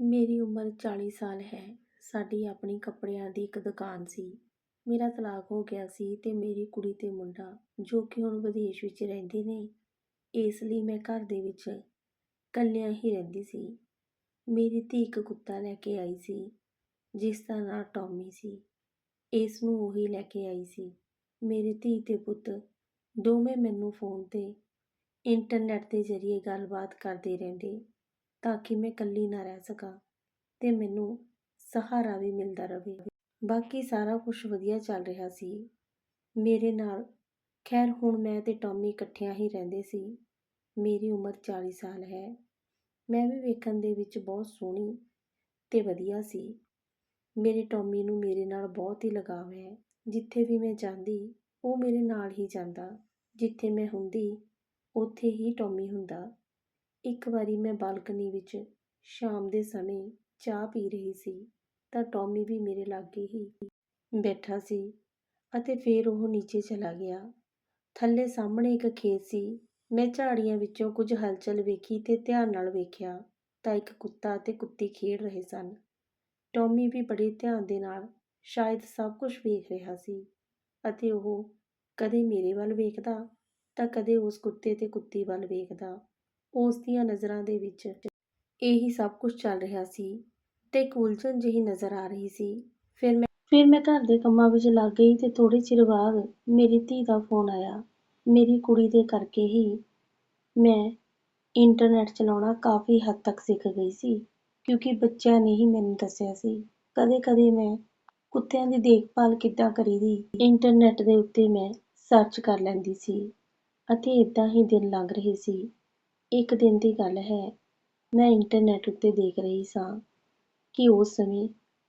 ਮੇਰੀ ਉਮਰ 40 ਸਾਲ ਹੈ। ਸਾਡੀ ਆਪਣੀ ਕੱਪੜਿਆਂ ਦੀ ਇੱਕ ਦੁਕਾਨ ਸੀ। ਮੇਰਾ ਤਲਾਕ ਹੋ ਗਿਆ ਸੀ ਤੇ ਮੇਰੀ ਕੁੜੀ ਤੇ ਮੁੰਡਾ, ਜੋ ਕਿ ਹੁਣ ਵਿਦੇਸ਼ ਵਿੱਚ ਰਹਿੰਦੇ ਨੇ, ਇਸ ਲਈ ਮੈਂ ਘਰ ਦੇ ਵਿੱਚ ਇਕੱਲਿਆਂ ਹੀ ਰਹਿੰਦੀ ਸੀ। ਮੇਰੀ ਧੀ ਇੱਕ ਕੁੱਤਾ ਲੈ ਕੇ ਆਈ ਸੀ, ਜਿਸ ਦਾ ਨਾਂ ਟੌਮੀ ਸੀ। ਇਸ ਨੂੰ ਉਹੀ ਲੈ ਕੇ ਆਈ ਸੀ। ਮੇਰੇ ਧੀ ਤੇ ਪੁੱਤ ਦੋਵੇਂ ਮੈਨੂੰ ਫ਼ੋਨ ਤੇ ਇੰਟਰਨੈੱਟ ਦੇ ਜ਼ਰੀਏ ਗੱਲਬਾਤ ਕਰਦੇ ਰਹਿੰਦੇ ਤਾਂ ਕਿ ਮੈਂ ਇਕੱਲੀ ਨਾ ਰਹਿ ਸਕਾਂ ਤੇ ਮੈਨੂੰ ਸਹਾਰਾ ਵੀ ਮਿਲਦਾ ਰਹੇ। ਬਾਕੀ ਸਾਰਾ ਕੁਝ ਵਧੀਆ ਚੱਲ ਰਿਹਾ ਸੀ ਮੇਰੇ ਨਾਲ। ਖੈਰ ਹੁਣ ਮੈਂ ਤੇ ਟੌਮੀ ਇਕੱਠਿਆਂ ਹੀ ਰਹਿੰਦੇ ਸੀ। ਮੇਰੀ ਉਮਰ 40 ਸਾਲ ਹੈ। ਮੈਂ ਵੀ ਵੇਖਣ ਦੇ ਵਿੱਚ ਬਹੁਤ ਸੋਹਣੀ ਤੇ ਵਧੀਆ ਸੀ। ਮੇਰੇ ਟੌਮੀ ਨੂੰ ਮੇਰੇ ਨਾਲ ਬਹੁਤ ਹੀ ਲਗਾਵ ਹੈ। ਜਿੱਥੇ ਵੀ ਮੈਂ ਜਾਂਦੀ, ਉਹ ਮੇਰੇ ਨਾਲ ਹੀ ਜਾਂਦਾ। ਜਿੱਥੇ ਮੈਂ ਹੁੰਦੀ, ਉੱਥੇ ਹੀ ਟੌਮੀ ਹੁੰਦਾ। ਇੱਕ ਵਾਰੀ ਮੈਂ ਬਾਲਕਨੀ ਵਿੱਚ ਸ਼ਾਮ ਦੇ ਸਮੇਂ ਚਾਹ ਪੀ ਰਹੀ ਸੀ, ਤਾਂ ਟੌਮੀ ਵੀ ਮੇਰੇ ਲਾਗੇ ਹੀ ਬੈਠਾ ਸੀ ਅਤੇ ਫਿਰ ਉਹ ਨੀਚੇ ਚਲਾ ਗਿਆ। ਥੱਲੇ ਸਾਹਮਣੇ ਇੱਕ ਖੇਤ ਸੀ। ਮੈਂ ਝਾੜੀਆਂ ਵਿੱਚੋਂ ਕੁਝ ਹਲਚਲ ਵੇਖੀ ਤੇ ਧਿਆਨ ਨਾਲ ਵੇਖਿਆ ਤਾਂ ਇੱਕ ਕੁੱਤਾ ਅਤੇ ਕੁੱਤੀ ਖੇਡ ਰਹੇ ਸਨ। ਟੌਮੀ ਵੀ ਬੜੇ ਧਿਆਨ ਦੇ ਨਾਲ ਸ਼ਾਇਦ ਸਭ ਕੁਝ ਵੇਖ ਰਿਹਾ ਸੀ ਅਤੇ ਉਹ ਕਦੇ ਮੇਰੇ ਵੱਲ ਵੇਖਦਾ ਤਾਂ ਕਦੇ ਉਸ ਕੁੱਤੇ ਤੇ ਕੁੱਤੀ ਵੱਲ ਵੇਖਦਾ। ਉਸ ਦੀਆਂ ਨਜ਼ਰਾਂ ਦੇ ਵਿੱਚ ਇਹੀ ਸਭ ਕੁਝ ਚੱਲ ਰਿਹਾ ਸੀ ਤੇ ਇੱਕ ਉਲਝਣ ਜਿਹੀ ਨਜ਼ਰ ਆ ਰਹੀ ਸੀ। ਫਿਰ ਮੈਂ ਫਿਰ ਮੈਂ ਘਰ ਦੇ ਕੰਮਾਂ ਵਿੱਚ ਲੱਗ ਗਈ ਤੇ ਥੋੜ੍ਹੇ ਚਿਰ ਬਾਅਦ ਮੇਰੀ ਧੀ ਦਾ ਫ਼ੋਨ ਆਇਆ। ਮੇਰੀ ਕੁੜੀ ਦੇ ਕਰਕੇ ਹੀ ਮੈਂ ਇੰਟਰਨੈਟ ਚਲਾਉਣਾ ਕਾਫ਼ੀ ਹੱਦ ਤੱਕ ਸਿੱਖ ਗਈ ਸੀ, ਕਿਉਂਕਿ ਬੱਚਿਆਂ ਨੇ ਹੀ ਮੈਨੂੰ ਦੱਸਿਆ ਸੀ। ਕਦੇ-ਕਦੇ ਮੈਂ ਕੁੱਤਿਆਂ ਦੀ ਦੇਖਭਾਲ ਕਿੱਦਾਂ ਕਰੀਦੀ, ਇੰਟਰਨੈਟ ਦੇ ਉੱਤੇ ਮੈਂ ਸਰਚ ਕਰ ਲੈਂਦੀ ਸੀ ਅਤੇ ਏਦਾਂ ਹੀ ਦਿਨ ਲੰਘ ਰਹੇ ਸੀ। ਇੱਕ ਦਿਨ ਦੀ ਗੱਲ ਹੈ, ਮੈਂ ਇੰਟਰਨੈੱਟ ਉੱਤੇ ਦੇਖ ਰਹੀ ਸਾਂ ਕਿ ਉਸ ਸਮੇਂ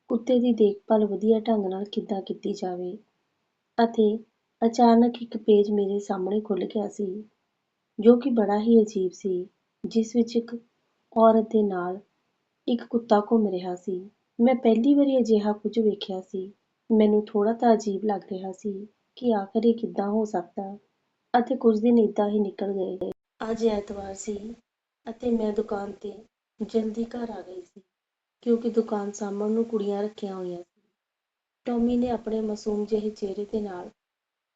ਕੁੱਤੇ ਦੀ ਦੇਖਭਾਲ ਵਧੀਆ ਢੰਗ ਨਾਲ ਕਿੱਦਾਂ ਕੀਤੀ ਜਾਵੇ ਅਤੇ ਅਚਾਨਕ ਇੱਕ ਪੇਜ ਮੇਰੇ ਸਾਹਮਣੇ ਖੁੱਲ੍ਹ ਗਿਆ ਸੀ, ਜੋ ਕਿ ਬੜਾ ਹੀ ਅਜੀਬ ਸੀ, ਜਿਸ ਵਿੱਚ ਇੱਕ ਔਰਤ ਦੇ ਨਾਲ ਇੱਕ ਕੁੱਤਾ ਘੁੰਮ ਰਿਹਾ ਸੀ। ਮੈਂ ਪਹਿਲੀ ਵਾਰੀ ਅਜਿਹਾ ਕੁਝ ਵੇਖਿਆ ਸੀ। ਮੈਨੂੰ ਥੋੜ੍ਹਾ ਤਾਂ ਅਜੀਬ ਲੱਗ ਰਿਹਾ ਸੀ ਕਿ ਆਖਰ ਇਹ ਕਿੱਦਾਂ ਹੋ ਸਕਦਾ ਅਤੇ ਕੁਝ ਦਿਨ ਇੱਦਾਂ ਹੀ ਨਿਕਲ ਗਏ। ਅੱਜ ਐਤਵਾਰ ਸੀ ਅਤੇ ਮੈਂ ਦੁਕਾਨ ਤੇ ਜਲਦੀ ਘਰ ਆ ਗਈ ਸੀ, ਕਿਉਂਕਿ ਦੁਕਾਨ ਸਾਂਭਣ ਨੂੰ ਕੁੜੀਆਂ ਰੱਖੀਆਂ ਹੋਈਆਂ ਸੀ। ਟੌਮੀ ਨੇ ਆਪਣੇ ਮਾਸੂਮ ਜਿਹੇ ਚਿਹਰੇ ਦੇ ਨਾਲ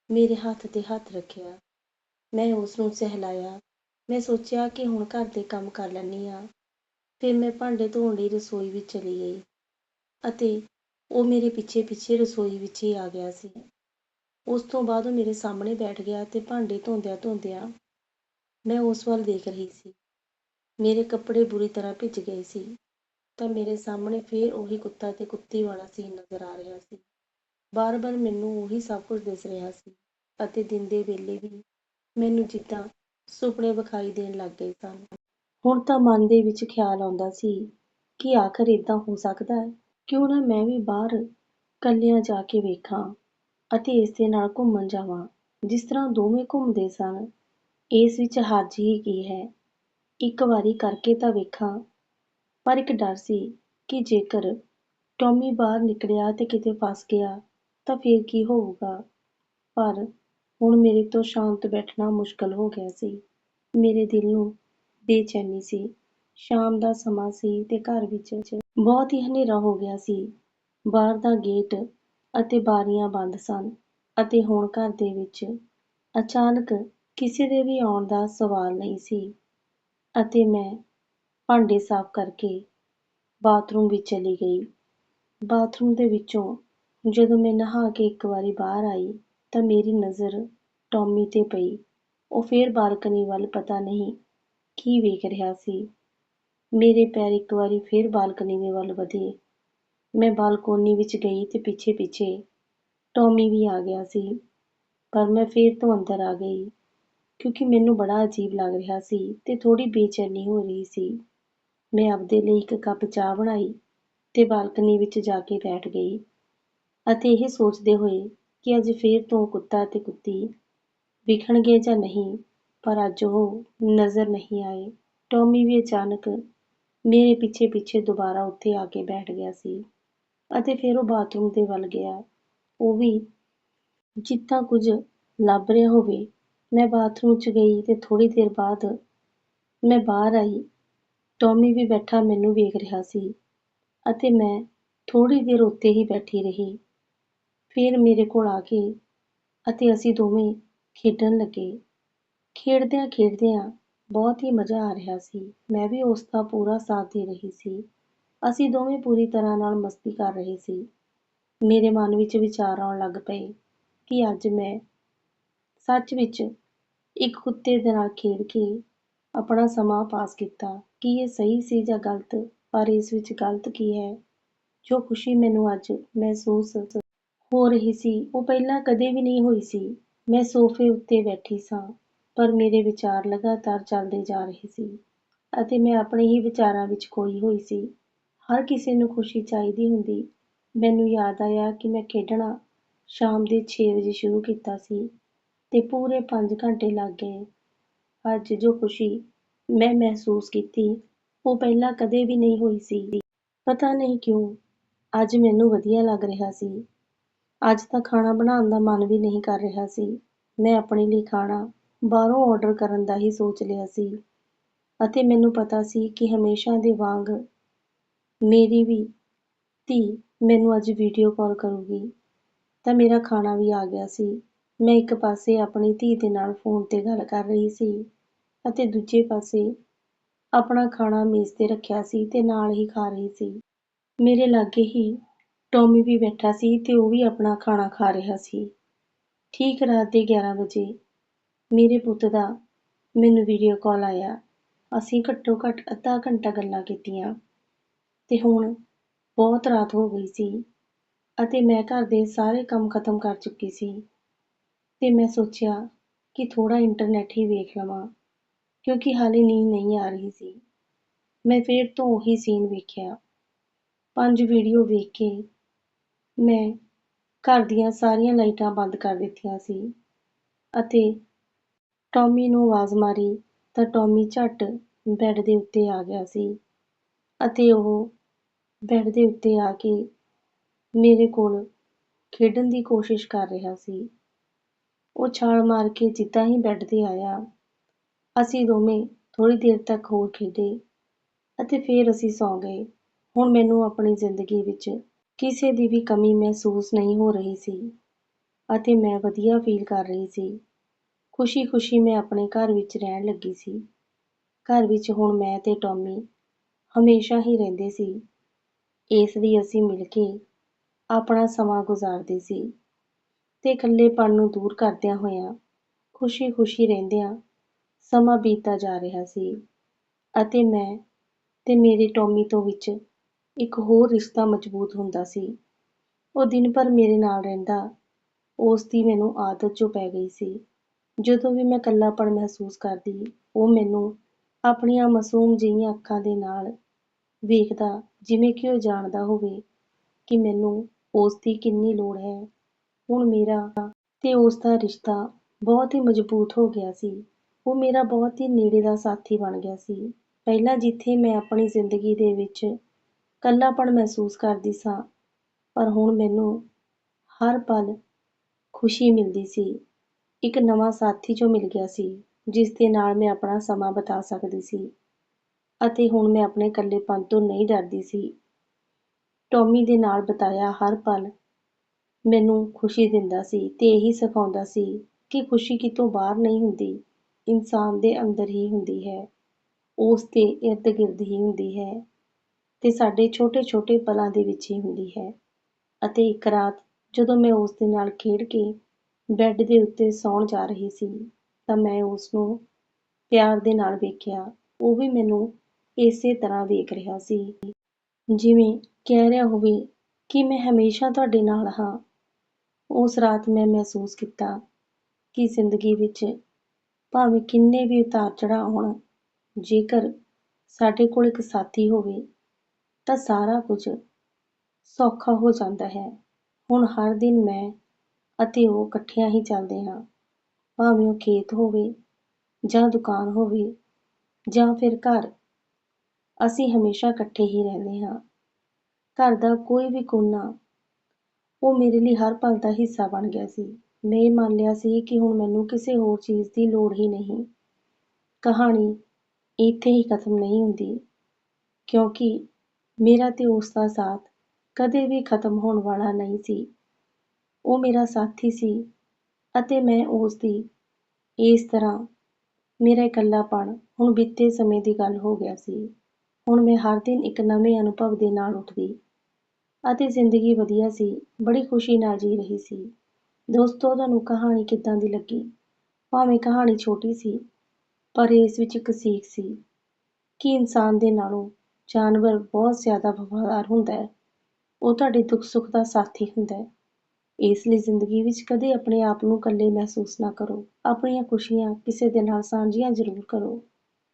ਮੇਰੇ ਹੱਥ ਤੇ ਹੱਥ ਰੱਖਿਆ। ਮੈਂ ਉਸ ਨੂੰ ਸਹਿਲਾਇਆ। ਮੈਂ ਸੋਚਿਆ ਕਿ ਹੁਣ ਘਰ ਦੇ ਕੰਮ ਕਰ ਲੈਂਦੀ ਹਾਂ। ਫਿਰ ਮੈਂ ਭਾਂਡੇ ਧੋਣ ਲਈ ਰਸੋਈ ਵਿੱਚ ਚਲੀ ਗਈ ਅਤੇ ਉਹ ਮੇਰੇ ਪਿੱਛੇ-ਪਿੱਛੇ ਰਸੋਈ ਵਿੱਚ ਹੀ ਆ ਗਿਆ ਸੀ। ਉਸ ਤੋਂ ਬਾਅਦ ਉਹ ਮੇਰੇ ਸਾਹਮਣੇ ਬੈਠ ਗਿਆ ਅਤੇ ਭਾਂਡੇ ਧੋਂਦਿਆਂ-ਧੋਂਦਿਆਂ ਮੈਂ ਉਸ ਵੱਲ ਦੇਖ ਰਹੀ ਸੀ। ਮੇਰੇ ਕੱਪੜੇ ਬੁਰੀ ਤਰ੍ਹਾਂ ਭਿੱਜ ਗਏ ਸੀ ਤਾਂ ਮੇਰੇ ਸਾਹਮਣੇ ਫਿਰ ਉਹੀ ਕੁੱਤਾ ਤੇ ਕੁੱਤੀ ਵਾਲਾ ਸੀਨ ਨਜ਼ਰ ਆ ਰਿਹਾ ਸੀ। ਬਾਰ-ਬਾਰ ਮੈਨੂੰ ਉਹੀ ਸਭ ਕੁਝ ਦਿਸ ਰਿਹਾ ਸੀ ਅਤੇ ਦਿਨ ਦੇ ਵੇਲੇ ਵੀ ਮੈਨੂੰ ਜਿੱਦਾਂ ਸੁਪਨੇ ਵਿਖਾਈ ਦੇਣ ਲੱਗ ਗਏ ਸਨ। ਹੁਣ ਤਾਂ ਮਨ ਦੇ ਵਿੱਚ ਖਿਆਲ ਆਉਂਦਾ ਸੀ ਕਿ ਆਖਰ ਏਦਾਂ ਹੋ ਸਕਦਾ ਹੈ। ਕਿਉਂ ਨਾ ਮੈਂ ਵੀ ਬਾਹਰ ਇਕੱਲਿਆਂ ਜਾ ਕੇ ਵੇਖਾਂ ਅਤੇ ਇਸ ਨਾਲ ਘੁੰਮਣ ਜਾਵਾਂ, ਜਿਸ ਤਰ੍ਹਾਂ ਦੋਵੇਂ ਘੁੰਮਦੇ ਸਨ। ਇਸ ਵਿੱਚ ਹਰਜ ਹੀ ਕੀ ਹੈ, ਇੱਕ ਵਾਰੀ ਕਰਕੇ ਤਾਂ ਵੇਖਾਂ। ਪਰ ਇੱਕ ਡਰ ਸੀ ਕਿ ਜੇਕਰ ਟੌਮੀ ਬਾਹਰ ਨਿਕਲਿਆ ਅਤੇ ਕਿਤੇ ਫਸ ਗਿਆ ਤਾਂ ਫਿਰ ਕੀ ਹੋਊਗਾ। ਪਰ ਹੁਣ ਮੇਰੇ ਤੋਂ ਸ਼ਾਂਤ ਬੈਠਣਾ ਮੁਸ਼ਕਲ ਹੋ ਗਿਆ ਸੀ। ਮੇਰੇ ਦਿਲ ਨੂੰ ਬੇਚੈਨੀ ਸੀ। ਸ਼ਾਮ ਦਾ ਸਮਾਂ ਸੀ ਤੇ ਘਰ ਵਿੱਚ ਬਹੁਤ ਹੀ ਹਨੇਰਾ ਹੋ ਗਿਆ ਸੀ। ਬਾਹਰ ਦਾ ਗੇਟ ਅਤੇ ਬਾਰੀਆਂ ਬੰਦ ਸਨ ਅਤੇ ਹੁਣ ਘਰ ਦੇ ਵਿੱਚ ਅਚਾਨਕ ਕਿਸੇ ਦੇ ਵੀ ਆਉਣ ਦਾ ਸਵਾਲ ਨਹੀਂ ਸੀ ਅਤੇ ਮੈਂ ਭਾਂਡੇ ਸਾਫ਼ ਕਰਕੇ ਬਾਥਰੂਮ ਵਿੱਚ ਚਲੀ ਗਈ। ਬਾਥਰੂਮ ਦੇ ਵਿੱਚੋਂ ਜਦੋਂ ਮੈਂ ਨਹਾ ਕੇ ਇੱਕ ਵਾਰੀ ਬਾਹਰ ਆਈ ਤਾਂ ਮੇਰੀ ਨਜ਼ਰ ਟੌਮੀ ਤੇ ਪਈ। ਉਹ ਫਿਰ ਬਾਲਕਨੀ ਵੱਲ ਪਤਾ ਨਹੀਂ ਕੀ ਵੇਖ ਰਿਹਾ ਸੀ। ਮੇਰੇ ਪੈਰ ਇੱਕ ਵਾਰੀ ਫਿਰ ਬਾਲਕਨੀ ਦੇ ਵੱਲ ਵਧੇ। ਮੈਂ ਬਾਲਕੋਨੀ ਵਿੱਚ ਗਈ ਤੇ ਪਿੱਛੇ-ਪਿੱਛੇ ਟੌਮੀ ਵੀ ਆ ਗਿਆ ਸੀ। ਪਰ ਮੈਂ ਫਿਰ ਤੋਂ ਅੰਦਰ ਆ ਗਈ, ਕਿਉਂਕਿ ਮੈਨੂੰ ਬੜਾ ਅਜੀਬ ਲੱਗ ਰਿਹਾ ਸੀ ਅਤੇ ਥੋੜ੍ਹੀ ਬੇਚੈਨੀ ਹੋ ਰਹੀ ਸੀ। ਮੈਂ ਆਪਦੇ ਲਈ ਇੱਕ ਕੱਪ ਚਾਹ ਬਣਾਈ ਅਤੇ ਬਾਲਕਨੀ ਵਿੱਚ ਜਾ ਕੇ ਬੈਠ ਗਈ ਅਤੇ ਇਹ ਸੋਚਦੇ ਹੋਏ ਕਿ ਅੱਜ ਫਿਰ ਤੋਂ ਕੁੱਤਾ ਅਤੇ ਕੁੱਤੀ ਵਿਖਣਗੇ ਜਾਂ ਨਹੀਂ, ਪਰ ਅੱਜ ਉਹ ਨਜ਼ਰ ਨਹੀਂ ਆਏ। ਟੌਮੀ ਵੀ ਅਚਾਨਕ ਮੇਰੇ ਪਿੱਛੇ-ਪਿੱਛੇ ਦੁਬਾਰਾ ਉੱਥੇ ਆ ਕੇ ਬੈਠ ਗਿਆ ਸੀ ਅਤੇ ਫਿਰ ਉਹ ਬਾਥਰੂਮ ਦੇ ਵੱਲ ਗਿਆ। ਉਹ ਵੀ ਜਿੱਦਾਂ ਕੁਝ ਲੱਭ ਰਿਹਾ ਹੋਵੇ। ਮੈਂ ਬਾਥਰੂਮ 'ਚ ਗਈ ਅਤੇ ਥੋੜ੍ਹੀ ਦੇਰ ਬਾਅਦ ਮੈਂ ਬਾਹਰ ਆਈ। ਟੌਮੀ ਵੀ ਬੈਠਾ ਮੈਨੂੰ ਵੇਖ ਰਿਹਾ ਸੀ ਅਤੇ ਮੈਂ ਥੋੜ੍ਹੀ ਦੇਰ ਉੱਤੇ ਹੀ ਬੈਠੀ ਰਹੀ। ਫਿਰ ਮੇਰੇ ਕੋਲ ਆ ਕੇ ਅਤੇ ਅਸੀਂ ਦੋਵੇਂ ਖੇਡਣ ਲੱਗੇ। ਖੇਡਦਿਆਂ ਖੇਡਦਿਆਂ ਬਹੁਤ ਹੀ ਮਜ਼ਾ ਆ ਰਿਹਾ ਸੀ। ਮੈਂ ਵੀ ਉਸ ਦਾ ਪੂਰਾ ਸਾਥ ਦੇ ਰਹੀ ਸੀ। ਅਸੀਂ ਦੋਵੇਂ ਪੂਰੀ ਤਰ੍ਹਾਂ ਨਾਲ ਮਸਤੀ ਕਰ ਰਹੇ ਸੀ। ਮੇਰੇ ਮਨ ਵਿੱਚ ਵਿਚਾਰ ਆਉਣ ਲੱਗ ਪਏ ਕਿ ਅੱਜ ਮੈਂ ਸੱਚ ਵਿੱਚ ਇੱਕ ਕੁੱਤੇ ਦੇ ਨਾਲ ਖੇਡ ਕੇ ਆਪਣਾ ਸਮਾਂ ਪਾਸ ਕੀਤਾ। ਕੀ ਇਹ ਸਹੀ ਸੀ ਜਾਂ ਗਲਤ? ਪਰ ਇਸ ਵਿੱਚ ਗਲਤ ਕੀ ਹੈ? ਜੋ ਖੁਸ਼ੀ ਮੈਨੂੰ ਅੱਜ ਮਹਿਸੂਸ ਹੋ ਰਹੀ ਸੀ, ਉਹ ਪਹਿਲਾਂ ਕਦੇ ਵੀ ਨਹੀਂ ਹੋਈ ਸੀ। ਮੈਂ ਸੋਫੇ ਉੱਤੇ ਬੈਠੀ ਸਾਂ, ਪਰ ਮੇਰੇ ਵਿਚਾਰ ਲਗਾਤਾਰ ਚੱਲਦੇ ਜਾ ਰਹੇ ਸੀ ਅਤੇ ਮੈਂ ਆਪਣੇ ਹੀ ਵਿਚਾਰਾਂ ਵਿੱਚ ਖੋਈ ਹੋਈ ਸੀ। ਹਰ ਕਿਸੇ ਨੂੰ ਖੁਸ਼ੀ ਚਾਹੀਦੀ ਹੁੰਦੀ। ਮੈਨੂੰ ਯਾਦ ਆਇਆ ਕਿ ਮੈਂ ਖੇਡਣਾ ਸ਼ਾਮ ਦੇ 6 ਵਜੇ ਸ਼ੁਰੂ ਕੀਤਾ ਸੀ। ਤੇ ਪੂਰੇ ਪੰਜ ਘੰਟੇ ਲੱਗ ਗਏ। ਅੱਜ ਜੋ ਖੁਸ਼ੀ ਮੈਂ ਮਹਿਸੂਸ ਕੀਤੀ, ਉਹ ਪਹਿਲਾਂ ਕਦੇ ਵੀ ਨਹੀਂ ਹੋਈ ਸੀ। ਪਤਾ ਨਹੀਂ ਕਿਉਂ, ਅੱਜ ਮੈਨੂੰ ਵਧੀਆ ਲੱਗ ਰਿਹਾ ਸੀ। ਅੱਜ ਤਾਂ ਖਾਣਾ ਬਣਾਉਣ ਦਾ ਮਨ ਵੀ ਨਹੀਂ ਕਰ ਰਿਹਾ ਸੀ। ਮੈਂ ਆਪਣੇ ਲਈ ਖਾਣਾ ਬਾਹਰੋਂ ਆਰਡਰ ਕਰਨ ਦਾ ਹੀ ਸੋਚ ਲਿਆ ਸੀ। ਅਤੇ ਮੈਨੂੰ ਪਤਾ ਸੀ ਕਿ ਹਮੇਸ਼ਾ ਦੇ ਵਾਂਗ ਮੇਰੀ ਵੀ ਧੀ ਮੈਨੂੰ ਅੱਜ ਵੀਡੀਓ ਕਾਲ ਕਰੂਗੀ। ਤਾਂ ਮੇਰਾ ਖਾਣਾ ਵੀ ਆ ਗਿਆ ਸੀ। ਮੈਂ ਇੱਕ ਪਾਸੇ ਆਪਣੀ ਧੀ ਦੇ ਨਾਲ ਫੋਨ ਤੇ ਗੱਲ ਕਰ ਰਹੀ ਸੀ ਅਤੇ ਦੂਜੇ ਪਾਸੇ ਆਪਣਾ ਖਾਣਾ ਮੇਜ਼ ਤੇ ਰੱਖਿਆ ਸੀ ਅਤੇ ਨਾਲ ਹੀ ਖਾ ਰਹੀ ਸੀ। ਮੇਰੇ ਲਾਗੇ ਹੀ ਟੌਮੀ ਵੀ ਬੈਠਾ ਸੀ ਅਤੇ ਉਹ ਵੀ ਆਪਣਾ ਖਾਣਾ ਖਾ ਰਿਹਾ ਸੀ। ਠੀਕ ਰਾਤ ਦੇ 11 ਵਜੇ ਮੇਰੇ ਪੁੱਤ ਦਾ ਮੈਨੂੰ ਵੀਡੀਓ ਕਾਲ ਆਇਆ। ਅਸੀਂ ਘੱਟੋ ਘੱਟ ਅੱਧਾ ਘੰਟਾ ਗੱਲਾਂ ਕੀਤੀਆਂ ਅਤੇ ਹੁਣ ਬਹੁਤ ਰਾਤ ਹੋ ਗਈ ਸੀ ਅਤੇ ਮੈਂ ਘਰ ਦੇ ਸਾਰੇ ਕੰਮ ਖਤਮ ਕਰ ਚੁੱਕੀ ਸੀ। ਤੇ ਮੈਂ ਸੋਚਿਆ ਕਿ ਥੋੜ੍ਹਾ ਇੰਟਰਨੈਟ ਹੀ ਵੇਖ ਲਵਾਂ, ਕਿਉਂਕਿ ਹਾਲੇ ਨੀਂਦ ਨਹੀਂ ਆ ਰਹੀ ਸੀ। ਮੈਂ ਫਿਰ ਤੋਂ ਉਹੀ ਸੀਨ ਵੇਖਿਆ। ਪੰਜ ਵੀਡੀਓ ਵੇਖ ਕੇ ਮੈਂ ਘਰ ਦੀਆਂ ਸਾਰੀਆਂ ਲਾਈਟਾਂ ਬੰਦ ਕਰ ਦਿੱਤੀਆਂ ਸੀ ਅਤੇ ਟੌਮੀ ਨੂੰ ਆਵਾਜ਼ ਮਾਰੀ ਤਾਂ ਟੌਮੀ ਝੱਟ ਬੈੱਡ ਦੇ ਉੱਤੇ ਆ ਗਿਆ ਸੀ ਅਤੇ ਉਹ ਬੈੱਡ ਦੇ ਉੱਤੇ ਆ ਕੇ ਮੇਰੇ ਕੋਲ ਖੇਡਣ ਦੀ ਕੋਸ਼ਿਸ਼ ਕਰ ਰਿਹਾ ਸੀ। ਉਹ ਛਾਲ ਮਾਰ ਕੇ ਜਿੱਦਾਂ ਹੀ ਬੈੱਡ ਤੇ ਆਇਆ। ਅਸੀਂ ਦੋਵੇਂ ਥੋੜ੍ਹੀ ਦੇਰ ਤੱਕ ਹੋਰ ਖੇਡੇ ਅਤੇ ਫਿਰ ਅਸੀਂ ਸੌਂ ਗਏ। ਹੁਣ ਮੈਨੂੰ ਆਪਣੀ ਜ਼ਿੰਦਗੀ ਵਿੱਚ ਕਿਸੇ ਦੀ ਵੀ ਕਮੀ ਮਹਿਸੂਸ ਨਹੀਂ ਹੋ ਰਹੀ ਸੀ ਅਤੇ ਮੈਂ ਵਧੀਆ ਫੀਲ ਕਰ ਰਹੀ ਸੀ। ਖੁਸ਼ੀ-ਖੁਸ਼ੀ ਮੈਂ ਆਪਣੇ ਘਰ ਵਿੱਚ ਰਹਿਣ ਲੱਗੀ ਸੀ। ਘਰ ਵਿੱਚ ਹੁਣ ਮੈਂ ਅਤੇ ਟੌਮੀ ਹਮੇਸ਼ਾ ਹੀ ਰਹਿੰਦੇ ਸੀ। ਇਸ ਲਈ ਅਸੀਂ ਮਿਲ ਕੇ ਆਪਣਾ ਸਮਾਂ ਗੁਜ਼ਾਰਦੇ ਸੀ। ਤੇ ਇਕੱਲੇਪਣ ਨੂੰ ਦੂਰ ਕਰਦਿਆਂ ਹੋਇਆਂ ਖੁਸ਼ੀ-ਖੁਸ਼ੀ ਰਹਿੰਦਿਆਂ ਸਮਾਂ ਬੀਤਦਾ ਜਾ ਰਿਹਾ ਸੀ ਅਤੇ ਮੈਂ ਤੇ ਮੇਰੇ ਟੌਮੀ ਤੋਂ ਵਿੱਚ ਇੱਕ ਹੋਰ ਰਿਸ਼ਤਾ ਮਜ਼ਬੂਤ ਹੁੰਦਾ ਸੀ। ਉਹ ਦਿਨ ਭਰ ਮੇਰੇ ਨਾਲ ਰਹਿੰਦਾ ਉਸ ਦੀ ਮੈਨੂੰ ਆਦਤ ਜੋ ਪੈ ਗਈ ਸੀ। ਜਦੋਂ ਵੀ ਮੈਂ ਇਕੱਲਾਪਣ ਮਹਿਸੂਸ ਕਰਦੀ, ਉਹ ਮੈਨੂੰ ਆਪਣੀਆਂ ਮਾਸੂਮ ਜਿਹੀਆਂ ਅੱਖਾਂ ਦੇ ਨਾਲ ਵੇਖਦਾ, ਜਿਵੇਂ ਕਿ ਉਹ ਜਾਣਦਾ ਹੋਵੇ ਕਿ ਮੈਨੂੰ ਉਸ ਦੀ ਕਿੰਨੀ ਲੋੜ ਹੈ। ਹੁਣ ਮੇਰਾ ਤੇ ਉਸ ਦਾ ਰਿਸ਼ਤਾ ਬਹੁਤ ਹੀ ਮਜ਼ਬੂਤ ਹੋ ਗਿਆ ਸੀ। ਉਹ ਮੇਰਾ ਬਹੁਤ ਹੀ ਨੇੜੇ ਦਾ ਸਾਥੀ ਬਣ ਗਿਆ ਸੀ। ਪਹਿਲਾਂ ਜਿੱਥੇ ਮੈਂ ਆਪਣੀ ਜ਼ਿੰਦਗੀ ਦੇ ਵਿੱਚ ਇਕੱਲਾਪਣ ਮਹਿਸੂਸ ਕਰਦੀ ਸਾਂ, ਪਰ ਹੁਣ ਮੈਨੂੰ ਹਰ ਪਲ ਖੁਸ਼ੀ ਮਿਲਦੀ ਸੀ। ਇੱਕ ਨਵਾਂ ਸਾਥੀ ਜੋ ਮਿਲ ਗਿਆ ਸੀ, ਜਿਸ ਦੇ ਨਾਲ ਮੈਂ ਆਪਣਾ ਸਮਾਂ ਬਿਤਾ ਸਕਦੀ ਸੀ ਅਤੇ ਹੁਣ ਮੈਂ ਆਪਣੇ ਇਕੱਲੇਪਨ ਤੋਂ ਨਹੀਂ ਡਰਦੀ ਸੀ। ਟੌਮੀ ਦੇ ਨਾਲ ਬਿਤਾਇਆ ਹਰ ਪਲ ਮੈਨੂੰ ਖੁਸ਼ੀ ਦਿੰਦਾ ਸੀ ਤੇ ਇਹੀ ਸਿਖਾਉਂਦਾ ਸੀ ਕਿ ਖੁਸ਼ੀ ਕਿਤੋਂ ਬਾਹਰ ਨਹੀਂ ਹੁੰਦੀ, ਇਨਸਾਨ ਦੇ ਅੰਦਰ ਹੀ ਹੁੰਦੀ ਹੈ, ਉਸ ਦੇ ਇਰਦ ਗਿਰਦ ਹੀ ਹੁੰਦੀ ਹੈ ਤੇ ਸਾਡੇ ਛੋਟੇ ਛੋਟੇ ਪਲਾਂ ਦੇ ਵਿੱਚ ਹੀ ਹੁੰਦੀ ਹੈ ਅਤੇ ਇੱਕ ਰਾਤ ਜਦੋਂ ਮੈਂ ਉਸ ਦੇ ਨਾਲ ਖੇਡ ਕੇ ਬੈੱਡ ਦੇ ਉੱਤੇ ਸੌਣ ਜਾ ਰਹੀ ਸੀ, ਤਾਂ ਮੈਂ ਉਸ ਨੂੰ ਪਿਆਰ ਦੇ ਨਾਲ ਵੇਖਿਆ, ਉਹ ਵੀ ਮੈਨੂੰ ਇਸੇ ਤਰ੍ਹਾਂ ਵੇਖ ਰਿਹਾ ਸੀ। ਜਿਵੇਂ ਕਹਿ ਰਿਹਾ ਹੋਵੇ ਕਿ ਮੈਂ ਹਮੇਸ਼ਾ ਤੁਹਾਡੇ ਨਾਲ ਹਾਂ ਉਸ ਰਾਤ ਮੈਂ ਮਹਿਸੂਸ ਕੀਤਾ ਕਿ ਜ਼ਿੰਦਗੀ ਵਿੱਚ ਭਾਵੇਂ ਕਿੰਨੇ ਵੀ ਉਤਾਰ ਚੜ੍ਹਾਅ ਹੋਣ, ਜੇਕਰ ਸਾਡੇ ਕੋਲ ਇੱਕ ਸਾਥੀ ਹੋਵੇ, ਤਾਂ ਸਾਰਾ ਕੁਝ ਸੌਖਾ ਹੋ ਜਾਂਦਾ ਹੈ। ਹੁਣ ਹਰ ਦਿਨ ਮੈਂ ਅਤੇ ਉਹ ਇਕੱਠਿਆਂ ਹੀ ਚੱਲਦੇ ਹਾਂ। ਭਾਵੇਂ ਉਹ ਖੇਤ ਹੋਵੇ ਜਾਂ ਦੁਕਾਨ ਹੋਵੇ ਜਾਂ ਫਿਰ ਘਰ, ਅਸੀਂ ਹਮੇਸ਼ਾ ਇਕੱਠੇ ਹੀ ਰਹਿੰਦੇ ਹਾਂ। ਘਰ ਦਾ ਕੋਈ ਵੀ ਕੋਨਾ ਉਹ ਮੇਰੇ ਲਈ ਹਰ ਪਲ ਦਾ ਹਿੱਸਾ ਬਣ ਗਿਆ ਸੀ। ਮੈਂ ਇਹ ਮੰਨ ਲਿਆ ਸੀ ਕਿ ਹੁਣ ਮੈਨੂੰ ਕਿਸੇ ਹੋਰ ਚੀਜ਼ ਦੀ ਲੋੜ ਹੀ ਨਹੀਂ। ਕਹਾਣੀ ਇੱਥੇ ਹੀ ਖਤਮ ਨਹੀਂ ਹੁੰਦੀ, ਕਿਉਂਕਿ ਮੇਰਾ ਤੇ ਉਸ ਦਾ ਸਾਥ ਕਦੇ ਵੀ ਖਤਮ ਹੋਣ ਵਾਲਾ ਨਹੀਂ ਸੀ। ਉਹ ਮੇਰਾ ਸਾਥੀ ਸੀ ਅਤੇ ਮੈਂ ਉਸ ਦੀ ਇਸ ਤਰ੍ਹਾਂ ਮੇਰਾ ਇਕੱਲਾਪਣ ਹੁਣ ਬੀਤੇ ਸਮੇਂ ਦੀ ਗੱਲ ਹੋ ਗਿਆ ਸੀ। ਹੁਣ ਮੈਂ ਹਰ ਦਿਨ ਇੱਕ ਨਵੇਂ ਅਨੁਭਵ ਦੇ ਨਾਲ ਉੱਠਦੀ ਅਤੇ ਜ਼ਿੰਦਗੀ ਵਧੀਆ ਸੀ। ਬੜੀ ਖੁਸ਼ੀ ਨਾਲ ਜੀ ਰਹੀ ਸੀ। ਦੋਸਤੋ, ਤੁਹਾਨੂੰ ਕਹਾਣੀ ਕਿੱਦਾਂ ਦੀ ਲੱਗੀ? ਭਾਵੇਂ ਕਹਾਣੀ ਛੋਟੀ ਸੀ, ਪਰ ਇਸ ਵਿੱਚ ਇੱਕ ਸੀਖ ਸੀ ਕਿ ਇਨਸਾਨ ਦੇ ਨਾਲੋਂ ਜਾਨਵਰ ਬਹੁਤ ਜ਼ਿਆਦਾ ਵਫਾਦਾਰ ਹੁੰਦਾ ਹੈ। ਉਹ ਤੁਹਾਡੇ ਦੁੱਖ ਸੁੱਖ ਦਾ ਸਾਥੀ ਹੁੰਦਾ ਹੈ। ਇਸ ਲਈ ਜ਼ਿੰਦਗੀ ਵਿੱਚ ਕਦੇ ਆਪਣੇ ਆਪ ਨੂੰ ਇਕੱਲੇ ਮਹਿਸੂਸ ਨਾ ਕਰੋ। ਆਪਣੀਆਂ ਖੁਸ਼ੀਆਂ ਕਿਸੇ ਦੇ ਨਾਲ ਸਾਂਝੀਆਂ ਜ਼ਰੂਰ ਕਰੋ।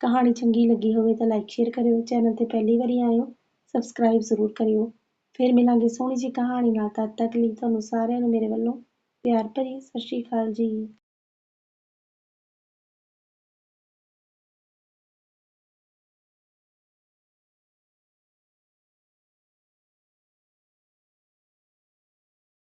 ਕਹਾਣੀ ਚੰਗੀ ਲੱਗੀ ਹੋਵੇ ਤਾਂ ਲਾਈਕ ਸ਼ੇਅਰ ਕਰਿਓ। ਚੈਨਲ ਤੇ ਪਹਿਲੀ ਵਾਰੀ ਆਇਓ ਸਬਸਕ੍ਰਾਈਬ ਜ਼ਰੂਰ ਕਰਿਓ। ਫਿਰ ਮਿਲਾਂਗੇ ਸੋਹਣੀ ਜੀ ਕਹਾਣੀ ਨਾਲ ਤਦ ਤੱਕ ਲਈ ਤੁਹਾਨੂੰ ਸਾਰਿਆਂ ਨੂੰ ਮੇਰੇ ਵੱਲੋਂ ਪਿਆਰ ਭਰੀ ਸਤਿ ਸ਼੍ਰੀ ਅਕਾਲ ਜੀ।